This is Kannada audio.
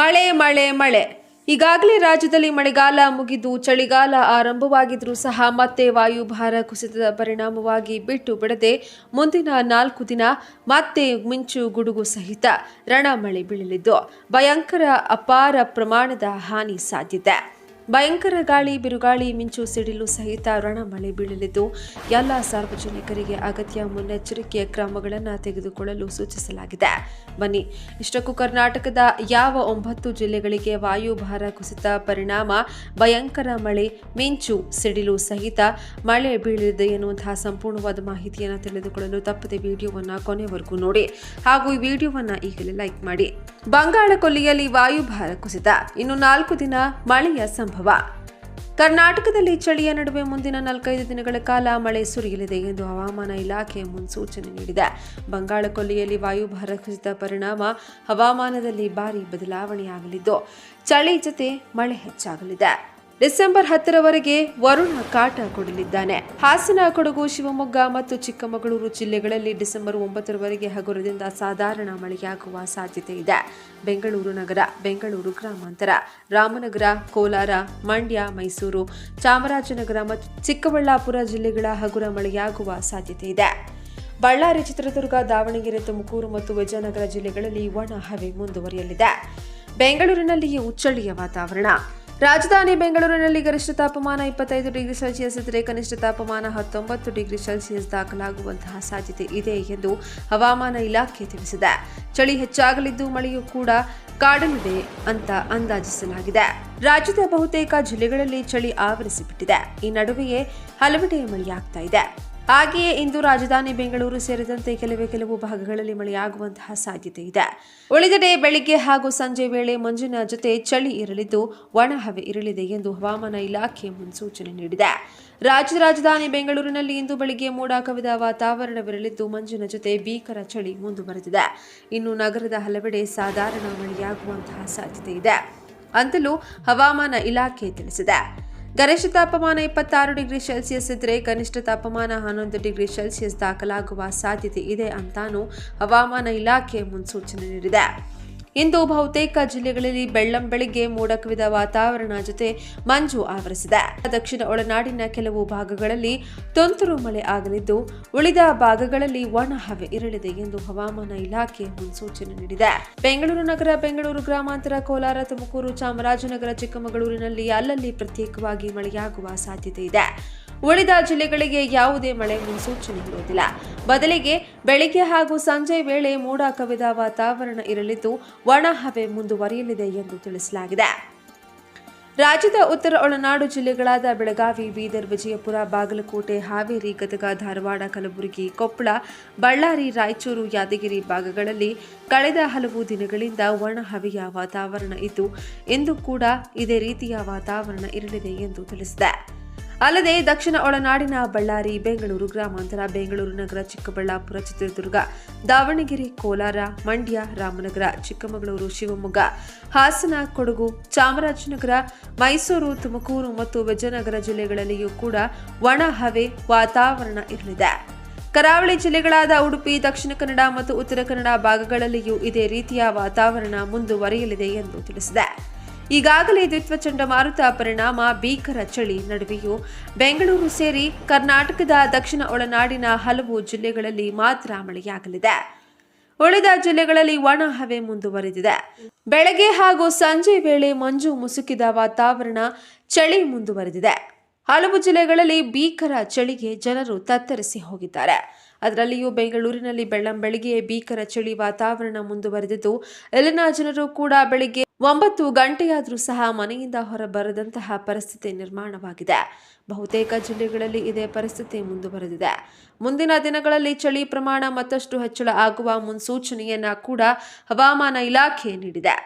ಮಳೆ ಮಳೆ ಮಳೆ. ಈಗಾಗಲೇ ರಾಜ್ಯದಲ್ಲಿ ಮಳೆಗಾಲ ಮುಗಿದು ಚಳಿಗಾಲ ಆರಂಭವಾಗಿದ್ರೂ ಸಹ ಮತ್ತೆ ವಾಯುಭಾರ ಕುಸಿತದ ಪರಿಣಾಮವಾಗಿ ಬಿಟ್ಟು ಬಿಡದೆ ಮುಂದಿನ ನಾಲ್ಕು ದಿನ ಮತ್ತೆ ಮಿಂಚು ಗುಡುಗು ಸಹಿತ ರಣಮಳೆ ಬೀಳಲಿದ್ದು ಭಯಂಕರ ಅಪಾರ ಪ್ರಮಾಣದ ಹಾನಿ ಸಾಧ್ಯತೆ. ಭಯಂಕರ ಗಾಳಿ, ಬಿರುಗಾಳಿ, ಮಿಂಚು, ಸಿಡಿಲು ಸಹಿತ ರಣಮಳೆ ಬೀಳಲಿದ್ದು, ಎಲ್ಲ ಸಾರ್ವಜನಿಕರಿಗೆ ಅಗತ್ಯ ಮುನ್ನೆಚ್ಚರಿಕೆಯ ಕ್ರಮಗಳನ್ನು ತೆಗೆದುಕೊಳ್ಳಲು ಸೂಚಿಸಲಾಗಿದೆ. ಬನ್ನಿ, ಇಷ್ಟಕ್ಕೂ ಕರ್ನಾಟಕದ ಯಾವ ಒಂಬತ್ತು ಜಿಲ್ಲೆಗಳಿಗೆ ವಾಯುಭಾರ ಕುಸಿತ ಪರಿಣಾಮ, ಭಯಂಕರ ಮಳೆ, ಮಿಂಚು, ಸಿಡಿಲು ಸಹಿತ ಮಳೆ ಬೀಳಲಿದೆ ಎನ್ನುವಂತಹ ಸಂಪೂರ್ಣವಾದ ಮಾಹಿತಿಯನ್ನು ತಿಳಿದುಕೊಳ್ಳಲು ತಪ್ಪದೆ ವಿಡಿಯೋವನ್ನು ಕೊನೆವರೆಗೂ ನೋಡಿ. ಹಾಗೂ ಈ ವಿಡಿಯೋವನ್ನು ಈಗಲೇ ಲೈಕ್ ಮಾಡಿ. ಬಂಗಾಳ ಕೊಲ್ಲಿಯಲ್ಲಿ ವಾಯುಭಾರ ಕುಸಿತ. ಇನ್ನು ನಾಲ್ಕು ದಿನ ಮಳೆಯ ಸಂಭವ ಕರ್ನಾಟಕದಲ್ಲಿ ಚಳಿಯ ನಡುವೆ ಮುಂದಿನ ನಾಲ್ಕೈದು ದಿನಗಳ ಕಾಲ ಮಳೆ ಸುರಿಯಲಿದೆ ಎಂದು ಹವಾಮಾನ ಇಲಾಖೆ ಮುನ್ಸೂಚನೆ ನೀಡಿದೆ. ಬಂಗಾಳ ಕೊಲ್ಲಿಯಲ್ಲಿ ವಾಯುಭಾರ ಕುಸಿತ ಪರಿಣಾಮ ಹವಾಮಾನದಲ್ಲಿ ಭಾರಿ ಬದಲಾವಣೆಯಾಗಲಿದ್ದು, ಚಳಿ ಜೊತೆ ಮಳೆ ಹೆಚ್ಚಾಗಲಿದೆ. ಡಿಸೆಂಬರ್ ಹತ್ತರವರೆಗೆ ವರುಣ ಕಾಟ ಕೊಡಲಿದ್ದಾನೆ. ಹಾಸನ, ಕೊಡಗು, ಶಿವಮೊಗ್ಗ ಮತ್ತು ಚಿಕ್ಕಮಗಳೂರು ಜಿಲ್ಲೆಗಳಲ್ಲಿ ಡಿಸೆಂಬರ್ ಒಂಬತ್ತರವರೆಗೆ ಹಗುರದಿಂದ ಸಾಧಾರಣ ಮಳೆಯಾಗುವ ಸಾಧ್ಯತೆ ಇದೆ. ಬೆಂಗಳೂರು ನಗರ, ಬೆಂಗಳೂರು ಗ್ರಾಮಾಂತರ, ರಾಮನಗರ, ಕೋಲಾರ, ಮಂಡ್ಯ, ಮೈಸೂರು, ಚಾಮರಾಜನಗರ ಮತ್ತು ಚಿಕ್ಕಬಳ್ಳಾಪುರ ಜಿಲ್ಲೆಗಳ ಹಗುರ ಮಳೆಯಾಗುವ ಸಾಧ್ಯತೆ ಇದೆ. ಬಳ್ಳಾರಿ, ಚಿತ್ರದುರ್ಗ, ದಾವಣಗೆರೆ, ತುಮಕೂರು ಮತ್ತು ವಿಜಯನಗರ ಜಿಲ್ಲೆಗಳಲ್ಲಿ ಒಣ ಹವೆ ಮುಂದುವರಿಯಲಿದೆ. ಬೆಂಗಳೂರಿನಲ್ಲಿಯೇ ಉಚ್ಚಳಿಯ ವಾತಾವರಣ. ರಾಜಧಾನಿ ಬೆಂಗಳೂರಿನಲ್ಲಿ ಗರಿಷ್ಠ ತಾಪಮಾನ ಇಪ್ಪತ್ತೈದು ಡಿಗ್ರಿ ಸೆಲ್ಸಿಯಸ್ ಇದ್ದರೆ ಕನಿಷ್ಠ ತಾಪಮಾನ ಹತ್ತೊಂಬತ್ತು ಡಿಗ್ರಿ ಸೆಲ್ಸಿಯಸ್ ದಾಖಲಾಗುವಂತಹ ಸಾಧ್ಯತೆ ಇದೆ ಎಂದು ಹವಾಮಾನ ಇಲಾಖೆ ತಿಳಿಸಿದೆ. ಚಳಿ ಹೆಚ್ಚಾಗಲಿದ್ದು ಮಳೆಯೂ ಕೂಡ ಕಾಡಲಿದೆ ಅಂತ ಅಂದಾಜಿಸಲಾಗಿದೆ. ರಾಜ್ಯದ ಬಹುತೇಕ ಜಿಲ್ಲೆಗಳಲ್ಲಿ ಚಳಿ ಆವರಿಸಿಬಿಟ್ಟಿದೆ. ಈ ನಡುವೆಯೇ ಹಲವೆಡೆ ಮಳೆಯಾಗ್ತಾ ಇದೆ. ಹಾಗೆಯೇ ಇಂದು ರಾಜಧಾನಿ ಬೆಂಗಳೂರು ಸೇರಿದಂತೆ ಕೆಲವೇ ಕೆಲವು ಭಾಗಗಳಲ್ಲಿ ಮಳೆಯಾಗುವಂತಹ ಸಾಧ್ಯತೆ ಇದೆ. ಉಳಿದೆಡೆ ಬೆಳಿಗ್ಗೆ ಹಾಗೂ ಸಂಜೆ ವೇಳೆ ಮಂಜಿನ ಜೊತೆ ಚಳಿ ಇರಲಿದ್ದು ಒಣ ಹವೆ ಇರಲಿದೆ ಎಂದು ಹವಾಮಾನ ಇಲಾಖೆ ಮುನ್ಸೂಚನೆ ನೀಡಿದೆ. ರಾಜ್ಯ ರಾಜಧಾನಿ ಬೆಂಗಳೂರಿನಲ್ಲಿ ಇಂದು ಬೆಳಿಗ್ಗೆ ಮೋಡ ಕವಿದ ವಾತಾವರಣವಿರಲಿದ್ದು ಮಂಜಿನ ಜೊತೆ ಭೀಕರ ಚಳಿ ಮುಂದುವರೆದಿದೆ. ಇನ್ನು ನಗರದ ಹಲವೆಡೆ ಸಾಧಾರಣ ಮಳೆಯಾಗುವಂತಹ ಸಾಧ್ಯತೆ ಇದೆ. ಅಂತಲೂ ಹವಾಮಾನ ಇಲಾಖೆ ತಿಳಿಸಿದೆ. ಗರಿಷ್ಠ ತಾಪಮಾನ ಇಪ್ಪತ್ತಾರು ಡಿಗ್ರಿ ಸೆಲ್ಸಿಯಸ್ ಇದ್ದರೆ ಕನಿಷ್ಠ ತಾಪಮಾನ ಹನ್ನೊಂದು ಡಿಗ್ರಿ ಸೆಲ್ಸಿಯಸ್ ದಾಖಲಾಗುವ ಸಾಧ್ಯತೆ ಇದೆ ಅಂತಾನೂ ಹವಾಮಾನ ಇಲಾಖೆ ಮುನ್ಸೂಚನೆ ನೀಡಿದೆ. ಇಂದು ಬಹುತೇಕ ಜಿಲ್ಲೆಗಳಲ್ಲಿ ಬೆಳ್ಳಂ ಬೆಳಿಗ್ಗೆ ಮೋಡ ಕವಿದ ವಾತಾವರಣ ಜೊತೆ ಮಂಜು ಆವರಿಸಿದೆ. ದಕ್ಷಿಣ ಒಳನಾಡಿನ ಕೆಲವು ಭಾಗಗಳಲ್ಲಿ ತುಂತುರು ಮಳೆ ಆಗಲಿದ್ದು, ಉಳಿದ ಭಾಗಗಳಲ್ಲಿ ಒಣ ಹವೆ ಇರಲಿದೆ ಎಂದು ಹವಾಮಾನ ಇಲಾಖೆ ಮುನ್ಸೂಚನೆ ನೀಡಿದೆ. ಬೆಂಗಳೂರು ನಗರ, ಬೆಂಗಳೂರು ಗ್ರಾಮಾಂತರ, ಕೋಲಾರ, ತುಮಕೂರು ಚಾಮರಾಜನಗರ, ಚಿಕ್ಕಮಗಳೂರಿನಲ್ಲಿ ಅಲ್ಲಲ್ಲಿ ಪ್ರತ್ಯೇಕವಾಗಿ ಮಳೆಯಾಗುವ ಸಾಧ್ಯತೆ ಇದೆ. ಉಳಿದ ಜಿಲ್ಲೆಗಳಿಗೆ ಯಾವುದೇ ಮಳೆ ಮುನ್ಸೂಚನೆ ಇರುವುದಿಲ್ಲ. ಬದಲಿಗೆ ಬೆಳಿಗ್ಗೆ ಹಾಗೂ ಸಂಜೆ ವೇಳೆ ಮೋಡ ಕವಿದ ವಾತಾವರಣ ಇರಲಿದ್ದು, ಒಣ ಹವೆ ಮುಂದುವರಿಯಲಿದೆ ಎಂದು ತಿಳಿಸಲಾಗಿದೆ. ರಾಜ್ಯದ ಉತ್ತರ ಒಳನಾಡು ಜಿಲ್ಲೆಗಳಾದ ಬೆಳಗಾವಿ, ಬೀದರ್, ವಿಜಯಪುರ, ಬಾಗಲಕೋಟೆ, ಹಾವೇರಿ, ಗದಗ, ಧಾರವಾಡ, ಕಲಬುರಗಿ, ಕೊಪ್ಪಳ, ಬಳ್ಳಾರಿ, ರಾಯಚೂರು, ಯಾದಗಿರಿ ಭಾಗಗಳಲ್ಲಿ ಕಳೆದ ಹಲವು ದಿನಗಳಿಂದ ಒಣ ಹವೆಯ ವಾತಾವರಣ ಇದ್ದು, ಇಂದು ಕೂಡ ಇದೇ ರೀತಿಯ ವಾತಾವರಣ ಇರಲಿದೆ ಎಂದು ತಿಳಿಸಿದೆ. ಅಲ್ಲದೆ ದಕ್ಷಿಣ ಒಳನಾಡಿನ ಬಳ್ಳಾರಿ, ಬೆಂಗಳೂರು ಗ್ರಾಮಾಂತರ, ಬೆಂಗಳೂರು ನಗರ, ಚಿಕ್ಕಬಳ್ಳಾಪುರ, ಚಿತ್ರದುರ್ಗ, ದಾವಣಗೆರೆ, ಕೋಲಾರ, ಮಂಡ್ಯ, ರಾಮನಗರ, ಚಿಕ್ಕಮಗಳೂರು, ಶಿವಮೊಗ್ಗ, ಹಾಸನ, ಕೊಡಗು, ಚಾಮರಾಜನಗರ, ಮೈಸೂರು, ತುಮಕೂರು ಮತ್ತು ವಿಜಯನಗರ ಜಿಲ್ಲೆಗಳಲ್ಲಿಯೂ ಕೂಡ ಒಣ ಹವೆ ವಾತಾವರಣ ಇರಲಿದೆ. ಕರಾವಳಿ ಜಿಲ್ಲೆಗಳಾದ ಉಡುಪಿ, ದಕ್ಷಿಣ ಕನ್ನಡ ಮತ್ತು ಉತ್ತರ ಕನ್ನಡ ಭಾಗಗಳಲ್ಲಿಯೂ ಇದೇ ರೀತಿಯ ವಾತಾವರಣ ಮುಂದುವರಿಯಲಿದೆ ಎಂದು ತಿಳಿಸಿದೆ. ಈಗಾಗಲೇ ದ್ವಿತ್ವ ಚಂಡಮಾರುತ ಪರಿಣಾಮ ಭೀಕರ ಚಳಿ ನಡುವೆಯೂ ಬೆಂಗಳೂರು ಸೇರಿ ಕರ್ನಾಟಕದ ದಕ್ಷಿಣ ಒಳನಾಡಿನ ಹಲವು ಜಿಲ್ಲೆಗಳಲ್ಲಿ ಮಾತ್ರ ಮಳೆಯಾಗಲಿದೆ. ಉಳಿದ ಜಿಲ್ಲೆಗಳಲ್ಲಿ ಒಣ ಹವೆ ಮುಂದುವರೆದಿದೆ. ಬೆಳಗ್ಗೆ ಹಾಗೂ ಸಂಜೆ ವೇಳೆ ಮಂಜು ಮುಸುಕಿದ ವಾತಾವರಣ ಚಳಿ ಮುಂದುವರೆದಿದೆ. ಹಲವು ಜಿಲ್ಲೆಗಳಲ್ಲಿ ಭೀಕರ ಚಳಿಗೆ ಜನರು ತತ್ತರಿಸಿ ಹೋಗಿದ್ದಾರೆ. ಅದರಲ್ಲಿಯೂ ಬೆಂಗಳೂರಿನಲ್ಲಿ ಬೆಳ್ಳಂ ಬೆಳಿಗ್ಗೆ ಭೀಕರ ಚಳಿ ವಾತಾವರಣ ಮುಂದುವರೆದಿದ್ದು, ಇಲ್ಲಿನ ಜನರು ಕೂಡ ಬೆಳಿಗ್ಗೆ ಒಂಬತ್ತು ಗಂಟೆಯಾದರೂ ಸಹ ಮನೆಯಿಂದ ಹೊರಬರದಂತಹ ಪರಿಸ್ಥಿತಿ ನಿರ್ಮಾಣವಾಗಿದೆ. ಬಹುತೇಕ ಜಿಲ್ಲೆಗಳಲ್ಲಿ ಇದೇ ಪರಿಸ್ಥಿತಿ ಮುಂದುವರೆದಿದೆ. ಮುಂದಿನ ದಿನಗಳಲ್ಲಿ ಚಳಿ ಪ್ರಮಾಣ ಮತ್ತಷ್ಟು ಹೆಚ್ಚಳ ಆಗುವ ಮುನ್ಸೂಚನೆಯನ್ನ ಕೂಡ ಹವಾಮಾನ ಇಲಾಖೆ ನೀಡಿದೆ.